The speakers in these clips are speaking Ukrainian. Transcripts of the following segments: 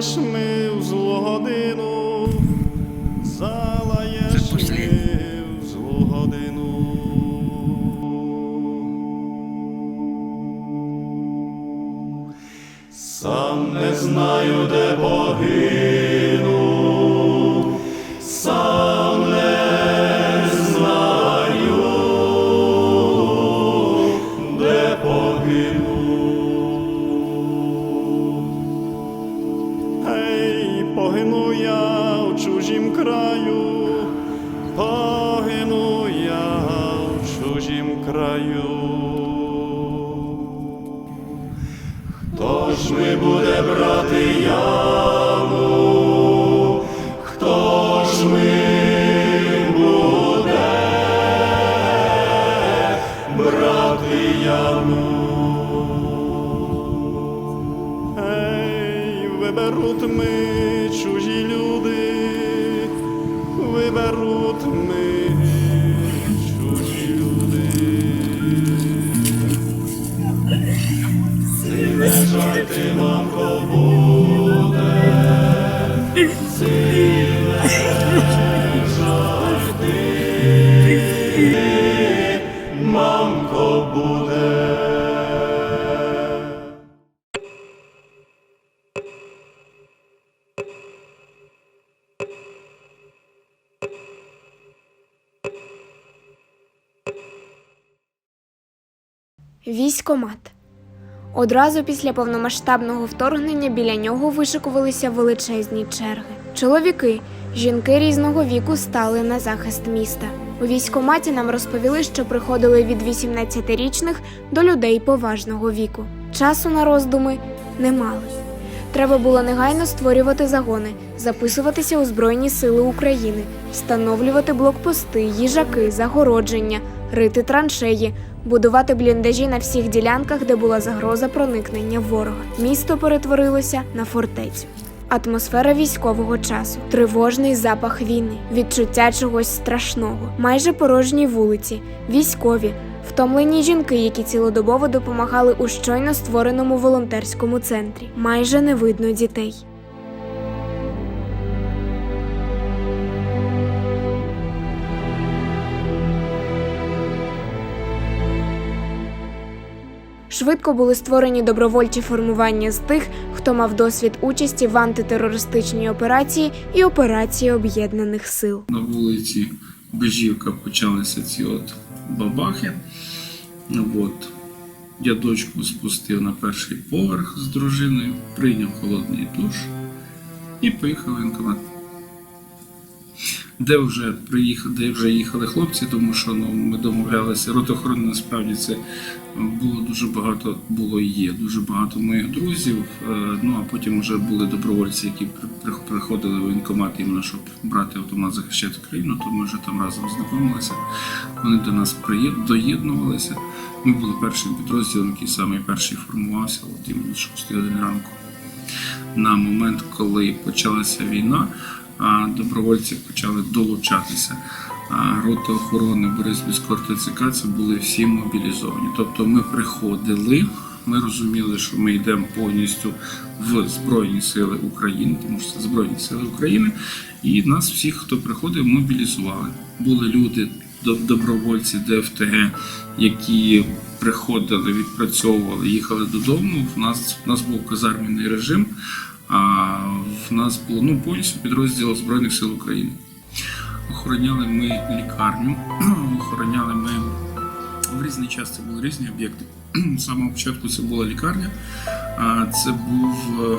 με Одразу після повномасштабного вторгнення біля нього вишикувалися величезні черги. Чоловіки, жінки різного віку стали на захист міста. У військоматі нам розповіли, що приходили від 18-річних до людей поважного віку. Часу на роздуми не мали. Треба було негайно створювати загони, записуватися у Збройні Сили України, встановлювати блокпости, їжаки, загородження, рити траншеї, будувати бліндажі на всіх ділянках, де була загроза проникнення ворога. Місто перетворилося на фортецю. Атмосфера військового часу, тривожний запах війни, відчуття чогось страшного, майже порожні вулиці, військові, втомлені жінки, які цілодобово допомагали у щойно створеному волонтерському центрі. Майже не видно дітей. Швидко були створені добровольчі формування з тих, хто мав досвід участі в антитерористичній операції і операції об'єднаних сил. на вулиці Бежівка почалися ці от бабахи. От. Я дочку спустив на перший поверх з дружиною, прийняв холодний душ і поїхав в воєнкомат. Де вже приїхали, де вже їхали хлопці, тому що ну, ми домовлялися. ротохорони насправді це було дуже багато, було і є дуже багато моїх друзів. Е, Ну а потім вже були добровольці, які при- при- приходили в воєнкомат іменно, щоб брати автомат захищати країну. То ми вже там разом знайомилися. Вони до нас доєднувалися. Ми були першим підрозділом, який саме перший формувався, от іменно 6 години ранку. На момент, коли почалася війна, добровольці почали долучатися. Рота охорони Бориспільського ТЦК це були всі мобілізовані. Тобто ми приходили, ми розуміли, що ми йдемо повністю в Збройні Сили України, тому що це Збройні Сили України, і нас всіх, хто приходив, мобілізували. Були люди, добровольці ДФТГ, які приходили, відпрацьовували, їхали додому. В нас, в нас був казармінний режим, а в нас було ну, повністю підрозділ Збройних сил України. Охороняли ми лікарню, охороняли ми в різний час це були різні об'єкти. З самого початку це була лікарня, це був е,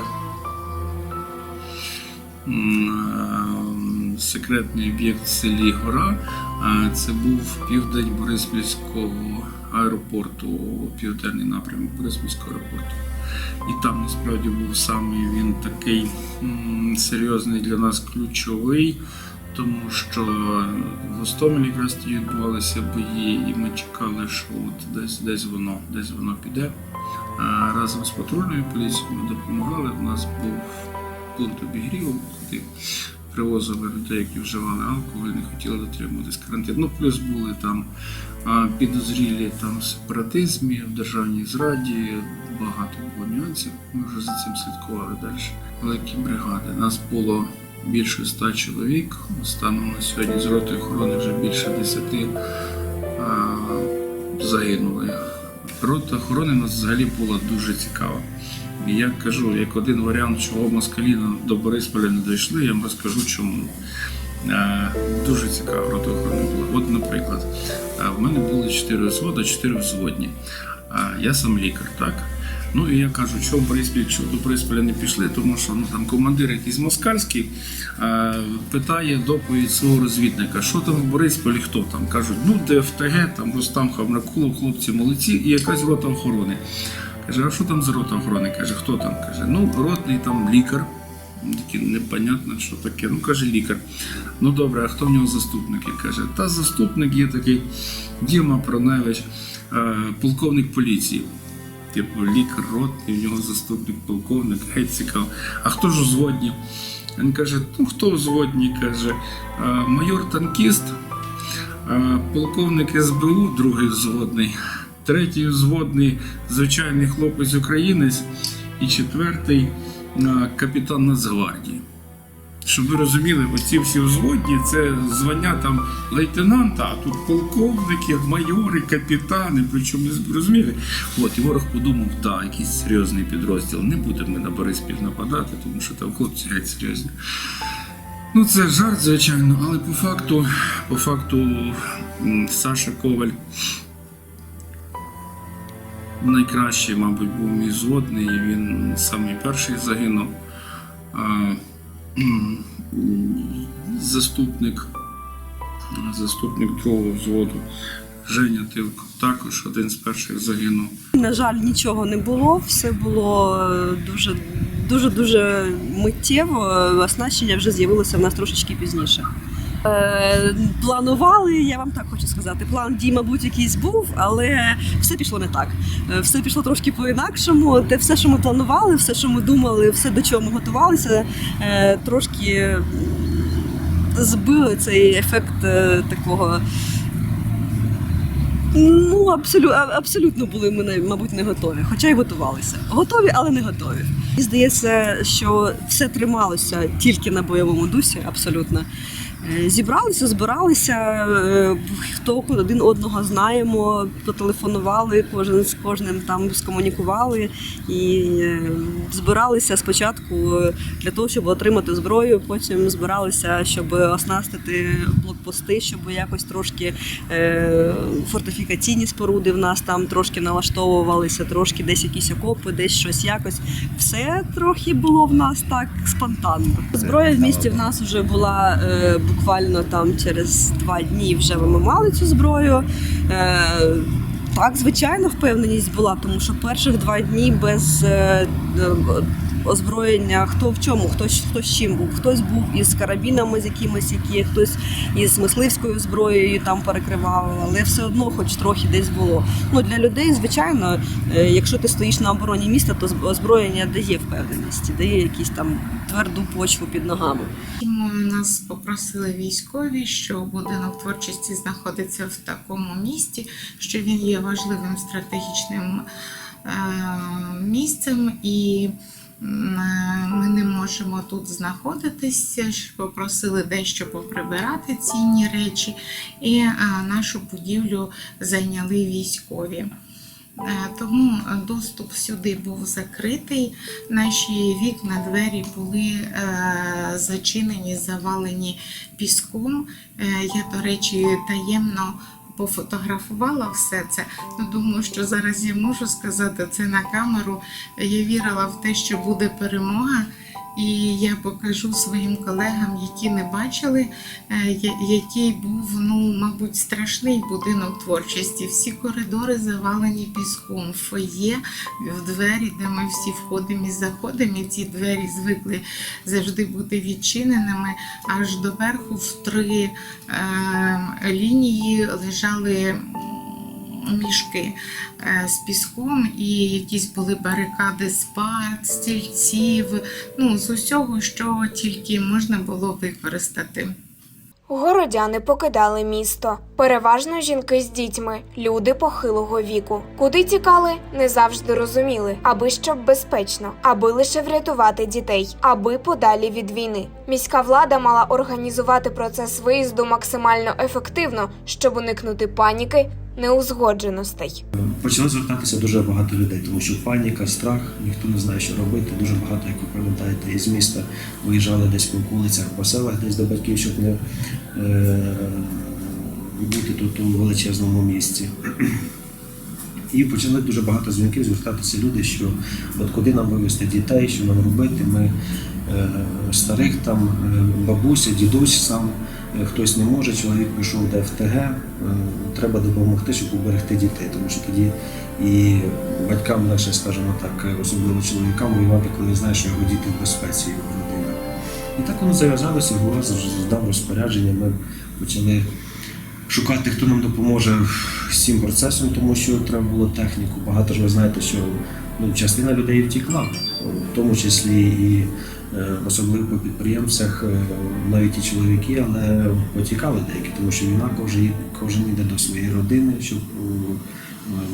е, секретний об'єкт в селі Гора. Це був південь Бориспільського аеропорту, південний напрямок Бориспільського аеропорту. І там насправді був саме він такий серйозний для нас ключовий, тому що в Гостомелі якраз тоді відбувалися бої, і ми чекали, що от десь, десь воно, десь воно піде. А разом з патрульною поліцією ми допомагали. У нас був пункт обігріву, привозили людей, які вживали алкоголь, не хотіли дотримуватись карантину. Ну, плюс були там підозрілі там сепаратизмі, в державній зраді. Багато було нюансів. Ми вже за цим слідкували далі. Великі бригади. Нас було більше ста чоловік. Станом на сьогодні з роти охорони вже більше десяти загинули. Рота охорони у нас взагалі була дуже цікава. І я кажу, як один варіант, чого москалі до Борисполя не дійшли, я вам розкажу чому. Е, Дуже цікава рота охорони була. От, наприклад, е, в мене були чотири взводи, чотири взводні. Е, Я сам лікар, так? Ну і я кажу, що в Бориспіль, що до Борисполя не пішли, тому що ну, там командир якийсь москальський питає доповідь свого розвідника, що там в Борисполі, хто там. Кажуть, ну ДФТГ, там Рустам Хамракулов, хлопці молодці, і якась рота охорони. Каже, а що там за рота охорони? Каже, хто там? Каже, ну, ротний там лікар. Таке непонятно, що таке. Ну, каже, лікар. Ну добре, а хто в нього заступник? І каже, та заступник є такий Діма Проневич, е, полковник поліції. Типу, лікар ротний, в нього заступник, полковник, геть цікаво. А хто ж взводні? Він каже, ну хто взводні? Каже, «Е, майор танкіст, е, полковник СБУ, другий взводний, третій взводний звичайний хлопець українець, і четвертий капітан Нацгвардії. Щоб ви розуміли, оці всі взводні це звання там лейтенанта, а тут полковники, майори, капітани, причому розуміли. От і ворог подумав, так, якийсь серйозний підрозділ. Не будемо ми на Бориспіль нападати, тому що там хлопці геть серйозні. Ну, це жарт, звичайно, але по факту, по факту, Саша Коваль найкращий, мабуть, був мій зводний, він самий перший загинув. Заступник, заступник другого взводу Женя Тилко також один з перших загинув. На жаль, нічого не було. Все було е, дуже дуже дуже миттєво. Оснащення вже з'явилося в нас трошечки пізніше. Е, планували, я вам так хочу сказати. План дій, мабуть, якийсь був, але все пішло не так. Е, Все пішло трошки по-інакшому. Те все, що ми планували, все, що ми думали, все до чого ми готувалися, е, трошки збили цей ефект е, такого. Ну, абсолютно, абсолютно були ми, мабуть, не готові, хоча й готувалися. Готові, але не готові. Мені здається, що все трималося тільки на бойовому дусі, абсолютно. Е, Зібралися, збиралися, е, хто один одного знаємо, потелефонували, кожен з кожним там скомунікували і е, збиралися спочатку для того, щоб отримати зброю. Потім збиралися, щоб оснастити блокпости, щоб якось трошки фортифікаційні споруди в нас там трошки налаштовувалися, трошки десь якісь окопи, десь щось якось. Все трохи було в нас так спонтанно. Зброя в місті в нас вже була буквально там через два дні. Вже ми мали цю зброю. Е, так, звичайно, впевненість була, тому що перших два дні без е, е, озброєння, хто в чому, хто, хто з чим був. Хтось був із карабінами з якимись, які хтось із мисливською зброєю там перекривав, але все одно, хоч трохи десь було. Ну для людей, звичайно, е, якщо ти стоїш на обороні міста, то озброєння дає впевненість, дає якісь там тверду почву під ногами. Нас попросили військові, що будинок творчості знаходиться в такому місті, що він є важливим стратегічним е, місцем, і ми не можемо тут знаходитися. Попросили дещо поприбирати цінні речі, і е, нашу будівлю зайняли військові. Е, Тому е, доступ сюди був закритий. Наші вікна, двері були е, зачинені, завалені піском. Е, я, до речі, таємно пофотографувала все це. Ну, думаю, що зараз я можу сказати це на камеру. Я вірила в те, що буде перемога. І я покажу своїм колегам, які не бачили, е, який був, ну, мабуть, страшний будинок творчості. Всі коридори завалені піском, фоє, в двері, де ми всі входимо і заходимо. І ці двері звикли завжди бути відчиненими. Аж до верху в три е, лінії лежали мішки е, з піском, і якісь були барикади парт, стільців, ну з усього, що тільки можна було використати. Городяни покидали місто. Переважно жінки з дітьми, люди похилого віку. Куди тікали, не завжди розуміли, аби щоб безпечно, аби лише врятувати дітей, аби подалі від війни. Міська влада мала організувати процес виїзду максимально ефективно, щоб уникнути паніки, неузгодженостей. Почали звертатися дуже багато людей, тому що паніка, страх, ніхто не знає, що робити. Дуже багато, як ви пам'ятаєте, із міста виїжджали десь по вулицях, по селах, десь до батьків, щоб не е, бути тут у величезному місті. І почали дуже багато дзвінків звертатися люди, що от куди нам вивезти дітей, що нам робити. Ми е, старих там, е, бабуся, дідусь сам, хтось не може, чоловік пішов до ФТГ, е, треба допомогти, щоб уберегти дітей, тому що тоді і батькам легше, скажімо так, е, особливо чоловікам воювати, коли знаєш, що його діти в безпеці, його родина. І так воно зав'язалося, голос здав розпорядження, ми почали шукати, хто нам допоможе з цим процесом, тому що треба було техніку. Багато ж ви знаєте, що ну, частина людей втікла, в тому числі і е, особливо підприємцях, е, навіть і чоловіки, але потікали деякі, тому що війна кожен, кожен йде до своєї родини, щоб е,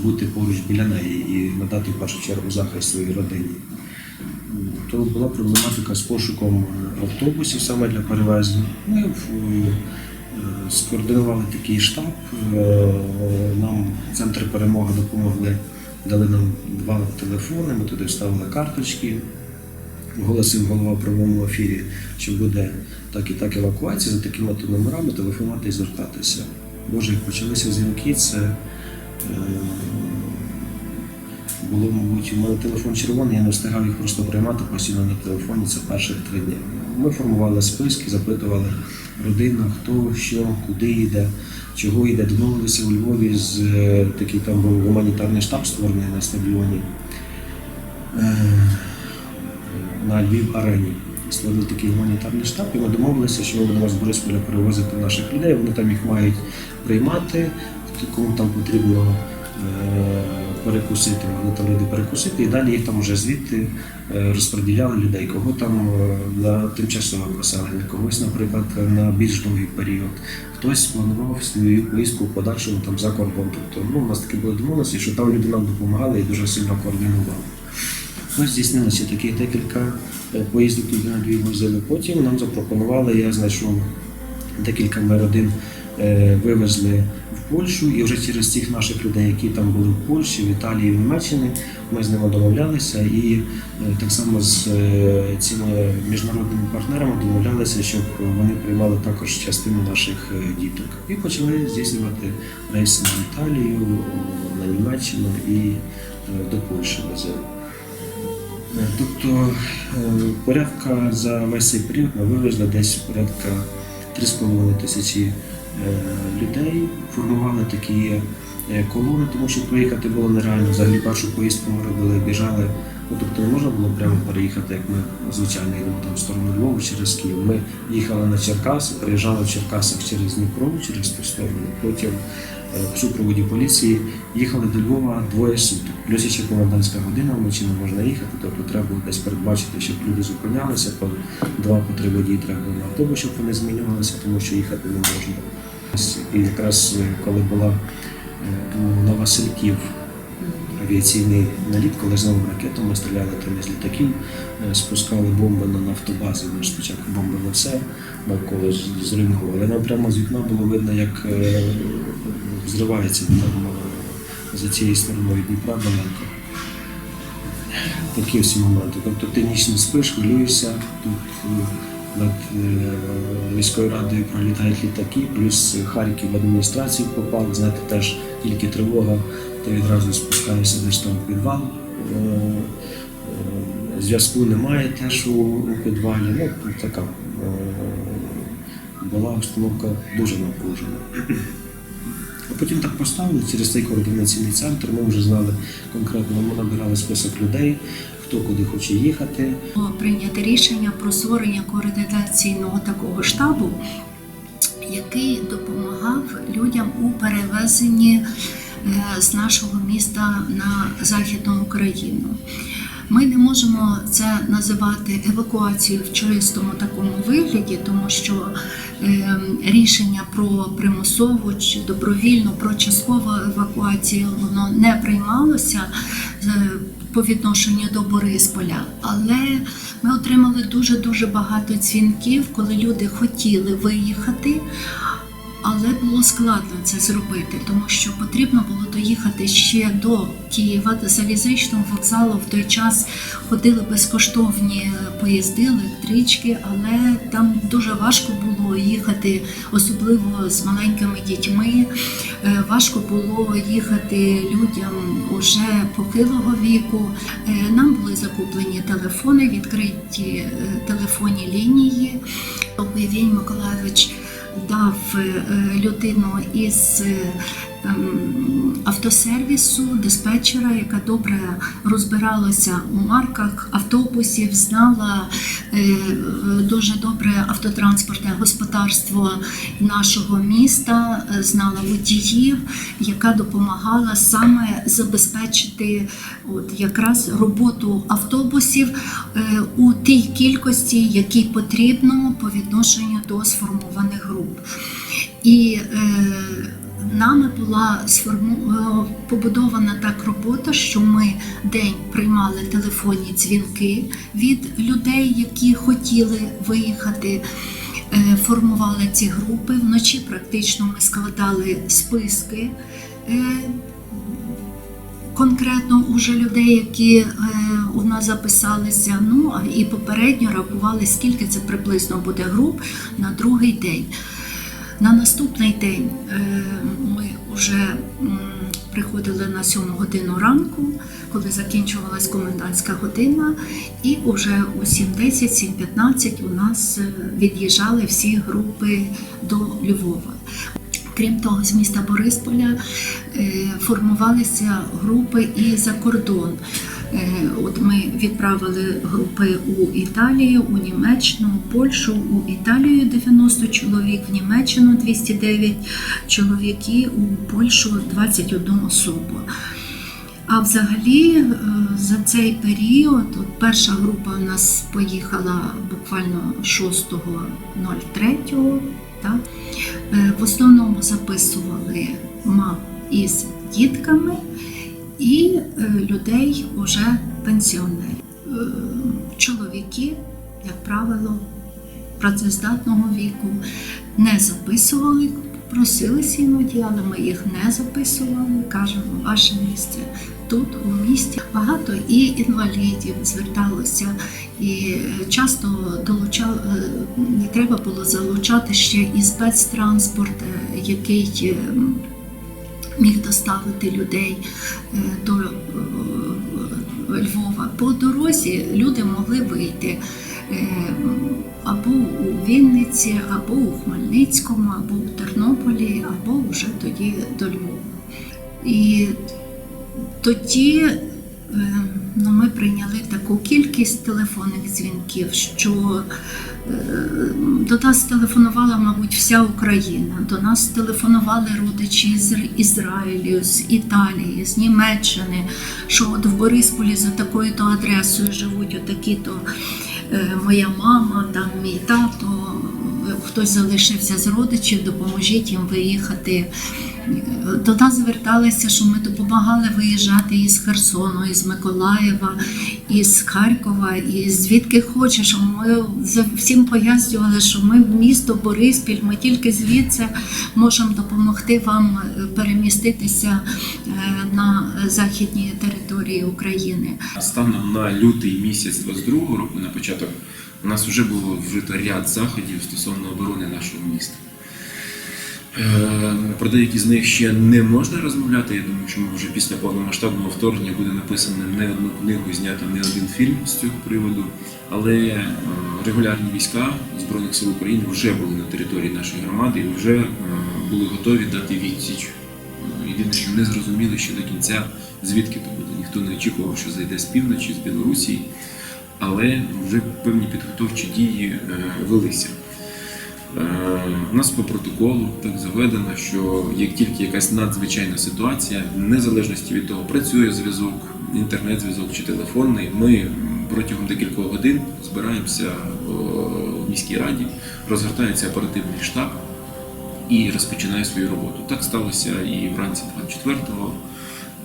бути поруч біля неї і надати в першу чергу захист своїй родині. То була проблематика з пошуком автобусів саме для перевезення. Ми е, скоординували такий штаб. Нам центр перемоги допомогли, дали нам два телефони, ми туди вставили карточки. Оголосив голова в правовому ефірі, що буде так і так евакуація за такими номерами, телефонувати і звертатися. Боже, як почалися дзвінки, це е, було, мабуть, у мене телефон червоний, я не встигав їх просто приймати постійно на телефоні. Це перших три дні. Ми формували списки, запитували родину, хто, що, куди йде, чого йде. Домовилися у Львові з е, такий там був гуманітарний штаб створений на стадіоні е, на Львів арені. Створили такий гуманітарний штаб, і ми домовилися, що ми будемо з Борисполя перевозити наших людей. Вони там їх мають приймати, кому там потрібно е, перекусити, могли там люди перекусити, і далі їх там вже звідти е, розподіляли людей, кого там е, на тимчасове поселення, когось, наприклад, на більш довгий період. Хтось планував свою поїздку в подальшому там за кордон. Тобто ну, у нас такі були домовленості, що там люди нам допомагали і дуже сильно координували. Ми здійснили ще таких декілька е, поїздок туди на дві возили. Потім нам запропонували, я знайшов декілька родин е, вивезли в Польщу, і вже через цих наших людей, які там були в Польщі, в Італії, в Німеччині, ми з ними домовлялися і е, так само з е, цими міжнародними партнерами домовлялися, щоб вони приймали також частину наших е, діток. І почали здійснювати рейси на Італію, на Німеччину і е, до Польщі возили. Е, Тобто е, порядка за весь цей період ми вивезли десь порядка 3,5 тисячі е, людей, формували такі е, колони, тому що проїхати було нереально. Взагалі першу поїздку ми робили, біжали. Ну, тобто не можна було прямо переїхати, як ми звичайно йдемо там в сторону Львова через Київ. Ми їхали на Черкаси, приїжджали в Черкасах через Дніпро, через ту сторону. Потім е, в супроводі поліції їхали до Львова двоє суток. Плюс ще комендантська година, вночі не можна їхати, тобто треба було десь передбачити, щоб люди зупинялися, по два по водії треба було на автобус, щоб вони змінювалися, тому що їхати не можна. І якраз е, коли була е, на Васильків авіаційний наліт, коли знову ракетами стріляли там із літаків, е, спускали бомби на нафтобази. Ми ж спочатку бомбили все навколо зруйновували. Нам прямо з вікна було видно, як взривається там за цією стороною Дніпра далеко. Такі всі моменти. Тобто ти ніч не спиш, хвилюєшся. Тут над е, міською радою пролітають літаки, плюс Харків в адміністрацію попав, знаєте, теж тільки тривога, ти відразу спускаєшся десь там в підвал. Е, е, зв'язку немає теж у, підвалі. Ну, така була обстановка дуже напружена. А потім так поставили через цей координаційний центр. Ми вже знали конкретно, ми набирали список людей, хто куди хоче їхати. Було прийнято рішення про створення координаційного такого штабу, який допомагав людям у перевезенні е, з нашого міста на Західну Україну. Ми не можемо це називати евакуацією в чистому такому вигляді, тому що е, рішення про примусову чи добровільну, про часткову евакуацію воно не приймалося е, по відношенню до Борисполя. Але ми отримали дуже дуже багато дзвінків, коли люди хотіли виїхати. Але було складно це зробити, тому що потрібно було доїхати ще до Києва, до залізничного вокзалу. В той час ходили безкоштовні поїзди, електрички, але там дуже важко було їхати, особливо з маленькими дітьми. Е, Важко було їхати людям уже похилого віку. Е, Нам були закуплені телефони, відкриті е, телефонні лінії. Євгеній Миколайович дав е, людину із е, автосервісу, диспетчера, яка добре розбиралася у марках автобусів, знала е, дуже добре автотранспортне господарство нашого міста, е, знала водіїв, яка допомагала саме забезпечити от якраз роботу автобусів е, у тій кількості, якій потрібно по відношенню до сформованих груп. І нами була е, побудована так робота, що ми день приймали телефонні дзвінки від людей, які хотіли виїхати. е, Формували ці групи вночі. Практично ми складали списки е, конкретно уже людей, які у нас записалися. Ну і попередньо рахували, скільки це приблизно буде груп на другий день. На наступний день е, ми вже приходили на 7 годину ранку, коли закінчувалась комендантська година, і вже у 7.10, 7.15 у нас е, від'їжджали всі групи до Львова. Крім того, з міста Борисполя е, формувалися групи і за кордон. Е, От ми відправили групи у Італію, у Німеччину, у Польщу, у Італію 90 чоловік, в Німеччину 209 чоловік і у Польщу 21 особу. А взагалі е, за цей період, от перша група у нас поїхала буквально 6.03. Е, В основному записували мам із дітками і е, людей уже пенсіонерів. Е, Чоловіки, як правило, працездатного віку не записували, просилися іноді, але ми їх не записували. Кажемо, ваше місце тут, у місті. Багато і інвалідів зверталося, і часто долучав, е, треба було залучати ще і спецтранспорт, який е, міг доставити людей е, до е, Львова. По дорозі люди могли вийти е, або у Вінниці, або у Хмельницькому, або у Тернополі, або вже тоді до Львова. І тоді е, ми прийняли таку кількість телефонних дзвінків, що е, до нас телефонувала, мабуть, вся Україна. До нас телефонували родичі з Ізраїлю, з Італії, з Німеччини, що от в Борисполі за такою-то адресою живуть отакі-то е, моя мама, там мій тато. Хтось залишився з родичів, допоможіть їм виїхати. До нас зверталися, що ми допомагали виїжджати із Херсону, із Миколаєва, із Харкова, і звідки хочеш. Ми всім пояснювали, що ми в місто Бориспіль, ми тільки звідси можемо допомогти вам е, переміститися е, на західній території України. Станом на лютий місяць 22 року, на початок, у нас вже було вжито ряд заходів стосовно оборони нашого міста. Е, Про деякі з них ще не можна розмовляти. Я думаю, що вже після повномасштабного вторгнення буде написано не одну книгу, знято не один фільм з цього приводу. Але е, регулярні війська Збройних сил України вже були на території нашої громади і вже е, були готові дати відсіч. Єдине, що не зрозуміли ще до кінця, звідки то буде. Ніхто не очікував, що зайде з півночі, з Білорусі, але вже певні підготовчі дії велися. Е, У нас по протоколу так заведено, що як тільки якась надзвичайна ситуація, незалежності від того, працює зв'язок, інтернет-зв'язок чи телефонний, ми протягом декількох годин збираємося о, в міській раді, розгортається оперативний штаб і розпочинає свою роботу. Так сталося і вранці 24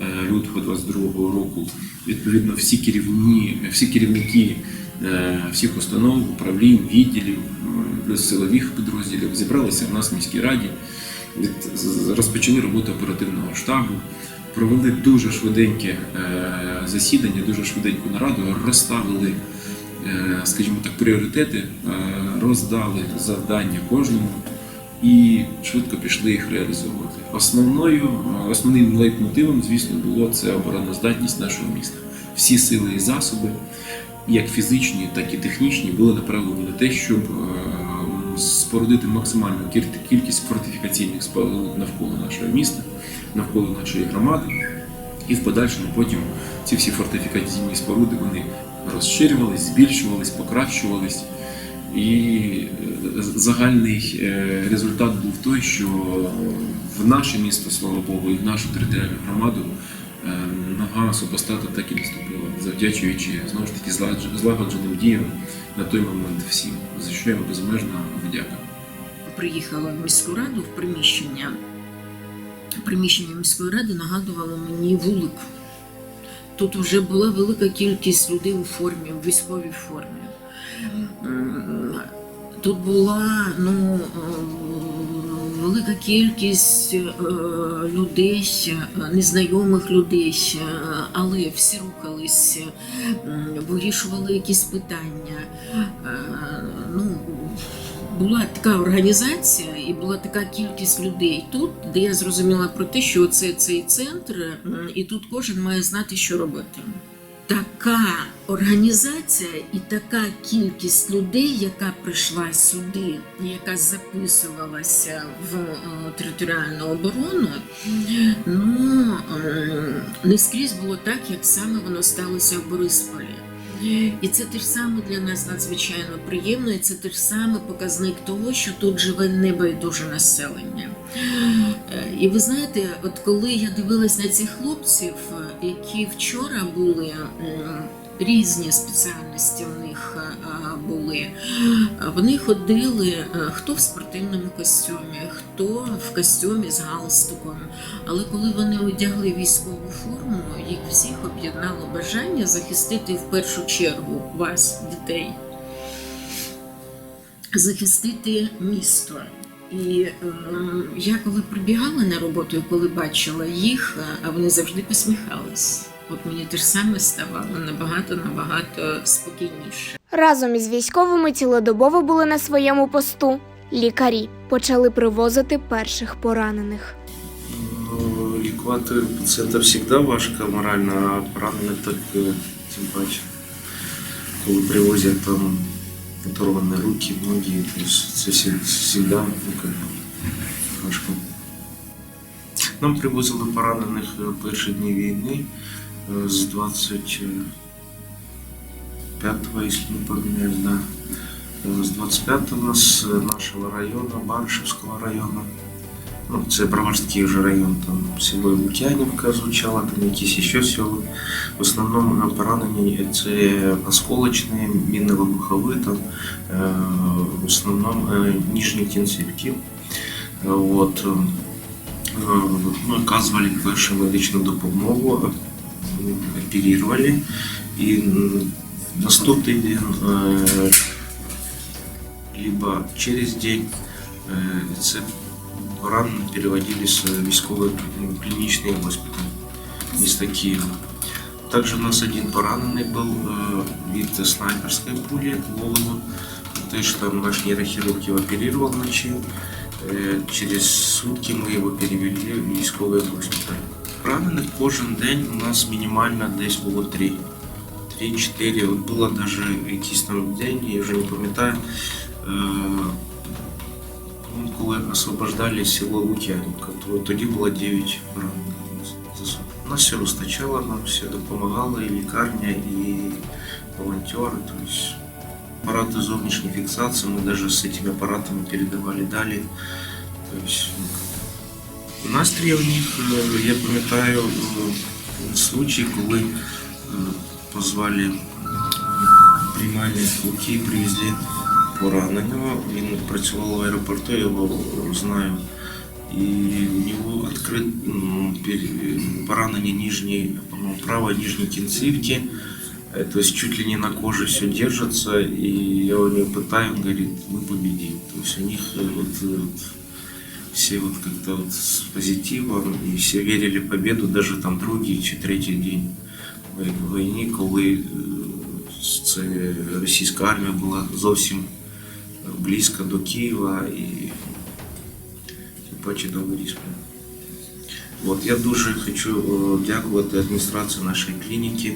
е, лютого 22 року. Відповідно, всі керівні, всі керівники е, всіх установ, управлінь, відділів, плюс силових підрозділів зібралися в нас в міській раді, розпочали роботу оперативного штабу. Провели дуже швиденьке е, засідання, дуже швиденьку нараду, розставили, е, скажімо так, пріоритети, е, роздали завдання кожному і швидко пішли їх реалізовувати. Основною, основним лейтмотивом, звісно, було це обороноздатність нашого міста. Всі сили і засоби, як фізичні, так і технічні, були направлені на те, щоб е, спорудити максимальну кількість фортифікаційних споруд навколо нашого міста, навколо нашої громади. І в подальшому потім ці всі фортифікаційні споруди вони розширювались, збільшувались, покращувались. І е, загальний е, результат був той, що в наше місто, слава Богу, і в нашу територіальну громаду нога супостата так і не ступила, завдячуючи знову ж таки злагодженим діям на той момент всім, за що я безмежно вдяка. приїхала в міську раду в приміщення. Приміщення міської ради нагадувало мені вулик. Тут вже була велика кількість людей у формі, у військовій формі. Тут була ну, велика кількість е, людей, е, незнайомих людей, е, але всі рухались, м, вирішували якісь питання. Е, Ну, була така організація і була така кількість людей тут, де я зрозуміла про те, що це цей центр, і тут кожен має знати, що робити. Така організація і така кількість людей, яка прийшла сюди, яка записувалася в е, територіальну оборону, ну ем, не скрізь було так, як саме воно сталося в Борисполі. І це теж саме для нас надзвичайно приємно, і це теж саме показник того, що тут живе небайдуже населення. Е, І ви знаєте, от коли я дивилась на цих хлопців, які вчора були. Різні спеціальності в них е, були. Вони ходили е, хто в спортивному костюмі, хто в костюмі з галстуком. Але коли вони одягли військову форму, їх всіх об'єднало бажання захистити в першу чергу вас, дітей, захистити місто. І ем, я коли прибігала на роботу, і коли бачила їх, е, а вони завжди посміхались. От мені те ж саме ставало набагато набагато спокійніше. Разом із військовими цілодобово були на своєму посту. Лікарі почали привозити перших поранених. Ну, лікувати пацієнта завжди важко морально, а поранених так е, тим паче. Коли привозять там оторвані руки, ноги, то есть це завжди ну, как, важко. Нам привозили поранених е, перші дні війни е, з 25-го, якщо не помиляюсь, да. Е, З 25-го з нашого району, Баршевського району. Ну, це Броварський вже район, там село Лук'янівка звучало, там якісь ще села. В основному е, поранені це осколочні, мінно-вибухові, там, е, в основному е, нижні кінцівки. Е, От, е, ми оказували першу медичну допомогу, е, оперували. І м, наступний день, е, либо через день, е, це поранені переводились в військовий клінічний госпіталь міста Києва. Также у нас один поранений был э, від снайперской пули в голову. Теж там наш нейрохирург его оперировал вночі. Е, Через сутки ми його перевели в військовий госпіталь. Поранених кожен день у нас мінімально десь було три. Три-чотири. От було навіть якийсь там день, я вже не пам'ятаю. е, ну, Коли освобождали село Лук'янівка, то тоді було 9 поранених. у нас за сутки. Нас все вистачало, нам все допомагало, і лікарня, і волонтери. Тобто аппараты зовнішней фиксации, мы даже с этими аппаратами передавали далі. То есть, ну, как. настрій у них, е, я пам'ятаю е, случай, коли е, позвали е, приймальні полки, привезли пораненого. Він працював в аеропорту, я його знаю. І у нього відкрит, м, пер- поранення нижньої, по-моему, правой нижней кінцівки. Э, То есть чуть ли не на коже все держится, и я у него пытаю, он говорит, мы победим. То есть у них э, вот, э, вот все вот как-то вот с позитивом, и все верили в победу, даже там другий чи третій день вой- війни, коли е, це російська армія була зовсім близько до Києва і тим паче до Борисполя. От я дуже хочу е, дякувати адміністрації нашої клініки,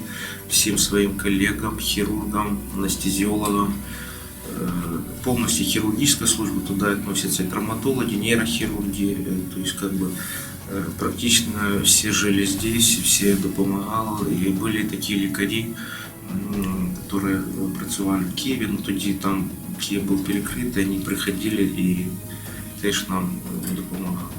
всім своїм колегам, хірургам, анестезіологам. Э, Полностью хирургическая служба, туда относятся и травматологи, нейрохирурги, э, то есть как бы э, практично все жили здесь, все допомагали, і були такі лікарі, м, которые э, працювали в Києві, ну тоді там Київ був перекритий, вони приходили і теж нам э, допомагали.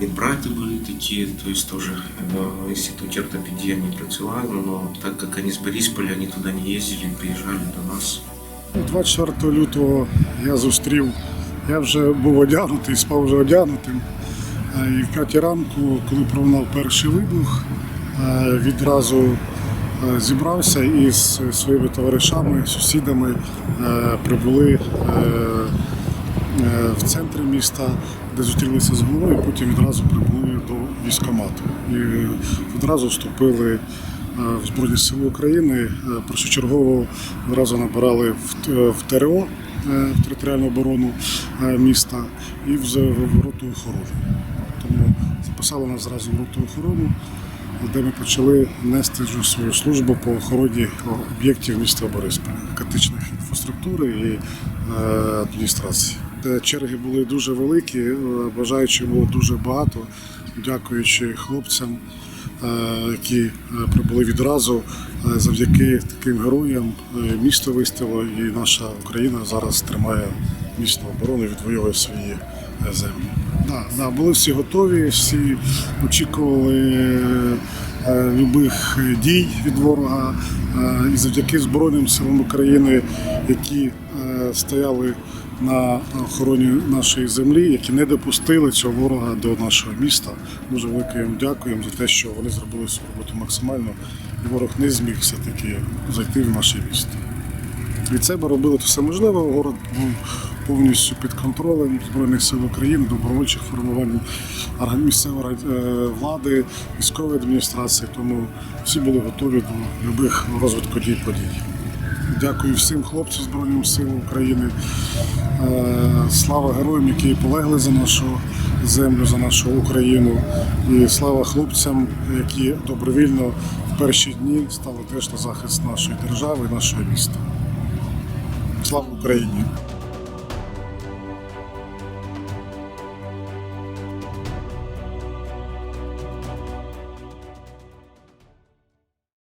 Медбрати були такі, то есть тоже в институте ортопедии они працювали, но так как они с Борисполя, они туда не ездили, приезжали до нас. 24 лютого я зустрів, я вже був одягнутий, спав вже одягнутим. Е, І в п'ятій ранку, коли пролунав перший вибух, е, відразу е, зібрався і з своїми товаришами, сусідами е, прибули е, е, в центрі міста, де зустрілися з головою, потім відразу прибули до військкомату. І відразу вступили е, в Збройні Сили України. Е, Першочергово одразу набирали в, ТРО, е, в територіальну оборону е, міста і в, роту охорони. Тому записали нас зразу в роту охорону, де ми почали нести свою службу по охороні об'єктів міста Борисполя, критичних інфраструктури і е, адміністрації. Черги були дуже великі, е, бажаючих було дуже багато, дякуючи хлопцям, е, які прибули відразу. Завдяки таким героям місто вистояло і наша Україна зараз тримає міцну оборону відвоює свої землі. Да, да, були всі готові, всі очікували е, любих дій від ворога. Е, І завдяки Збройним силам України, які е, стояли на охороні нашої землі, які не допустили цього ворога до нашого міста. Дуже велике їм дякуємо за те, що вони зробили свою роботу максимально, і ворог не зміг все-таки зайти в наше місто. Від себе робили все можливе. Город був повністю під контролем Збройних сил України, добровольчих формувань місцевої е, влади, військової адміністрації. Тому всі були готові до будь-яких розвитку дій подій. Дякую всім хлопцям Збройним силам України. Е, Слава героям, які полегли за нашу землю, за нашу Україну. І слава хлопцям, які добровільно в перші дні стали теж на захист нашої держави, нашого міста. Слава Україні!